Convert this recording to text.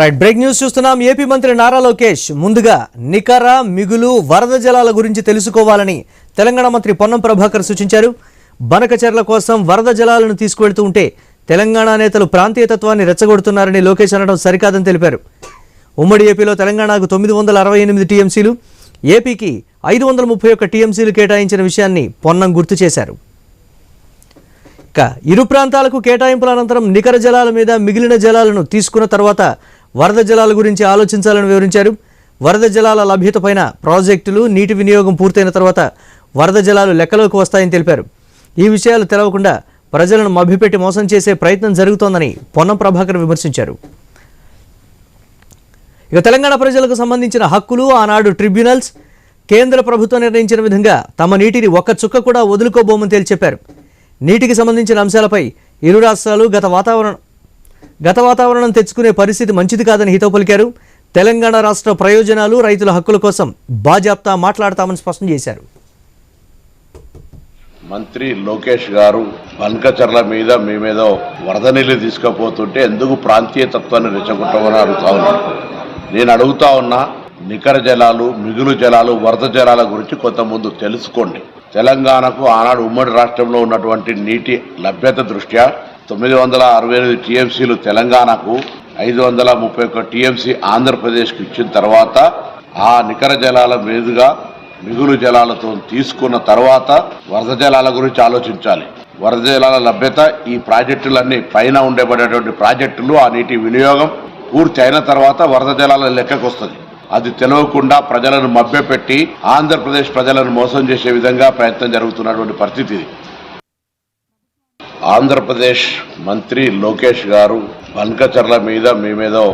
Right break news చూస్తున్నాం. AP మంత్రి నారా లోకేష్ ముందుగా నికర మిగులు వరద జలాల గురించి తెలుసుకోవాలని తెలంగాణ మంత్రి పొన్నం ప్రభాకర్ సూచించారు. బనకచర్ల కోసం వరద జలాలను తీసుకువెళ్తూ ఉంటే తెలంగాణ నేతలు ప్రాంతీయతత్వాన్ని రెచ్చగొడుతున్నారని లోకేష్ అనడం సరికాదని తెలిపారు. ఉమ్మడి ఏపీలో తెలంగాణకు తొమ్మిది వందల అరవై ఎనిమిది టీఎంసీలు ఏపీకి ఐదు వందల ముప్పై ఒక్క టీఎంసీలు కేటాయించిన విషయాన్ని పొన్నం గుర్తు చేశారు. ఇక ఇరు ప్రాంతాలకు కేటాయింపుల అనంతరం నికర జలాల మీద మిగిలిన జలాలను తీసుకున్న తర్వాత వరద జలాల గురించి ఆలోచించాలని వివరించారు. వరద జలాల లభ్యతపైన ప్రాజెక్టులు నీటి వినియోగం పూర్తయిన తర్వాత వరద జలాలు లెక్కలోకి వస్తాయని తెలిపారు. ఈ విషయాలు తెలవకుండా ప్రజలను మభ్యపెట్టి మోసం చేసే ప్రయత్నం జరుగుతోందని పొన్నం ప్రభాకర్ విమర్శించారు. ఇక తెలంగాణ ప్రజలకు సంబంధించిన హక్కులు ఆనాడు ట్రిబ్యునల్స్ కేంద్ర ప్రభుత్వం నిర్ణయించిన విధంగా తమ నీటిని ఒక్క చుక్క కూడా వదులుకోబోమని తేల్చెప్పారు నీటికి సంబంధించిన అంశాలపై ఇరు రాష్ట్రాలు గత వాతావరణం గత వాతావరణం తెచ్చుకునే పరిస్థితి మంచిది కాదని హితవు పలికారు. తెలంగాణ రాష్ట్ర ప్రయోజనాలు రైతుల హక్కుల కోసం బాజాప్తా మాట్లాడతామని స్పష్టం చేశారు. మంత్రి లోకేష్ గారు బంకచర్ల మీద మేమేదో వరద నీళ్ళు తీసుకుపోతుంటే ఎందుకు ప్రాంతీయ తత్వాన్ని రెచ్చగొట్టమని అడుగుతా ఉన్నాను నేను అడుగుతా ఉన్నా నికర జలాలు మిగులు జలాలు వరద జలాల గురించి కొంత ముందు తెలుసుకోండి. తెలంగాణకు ఆనాడు ఉమ్మడి రాష్ట్రంలో ఉన్నటువంటి నీటి లభ్యత దృష్ట్యా తొమ్మిది వందల అరవై ఎనిమిది టీఎంసీలు తెలంగాణకు ఐదు వందల ముప్పై ఒక్క టీఎంసీ ఆంధ్రప్రదేశ్కి ఇచ్చిన తర్వాత ఆ నికర జలాల మీదుగా మిగులు జలాలతో తీసుకున్న తర్వాత వరద జలాల గురించి ఆలోచించాలి. వరద జలాల లభ్యత ఈ ప్రాజెక్టులన్నీ పైన ఉండబడేటువంటి ప్రాజెక్టులు ఆ నీటి వినియోగం పూర్తి అయిన తర్వాత వరద జలాల లెక్కకు వస్తుంది. అది తెలవకుండా ప్రజలను మభ్యపెట్టి ఆంధ్రప్రదేశ్ ప్రజలను మోసం చేసే విధంగా ప్రయత్నం జరుగుతున్నటువంటి పరిస్థితి ఇది. ఆంధ్రప్రదేశ్ మంత్రి లోకేష్ గారు బల్కచర్ల మీద మేమేదో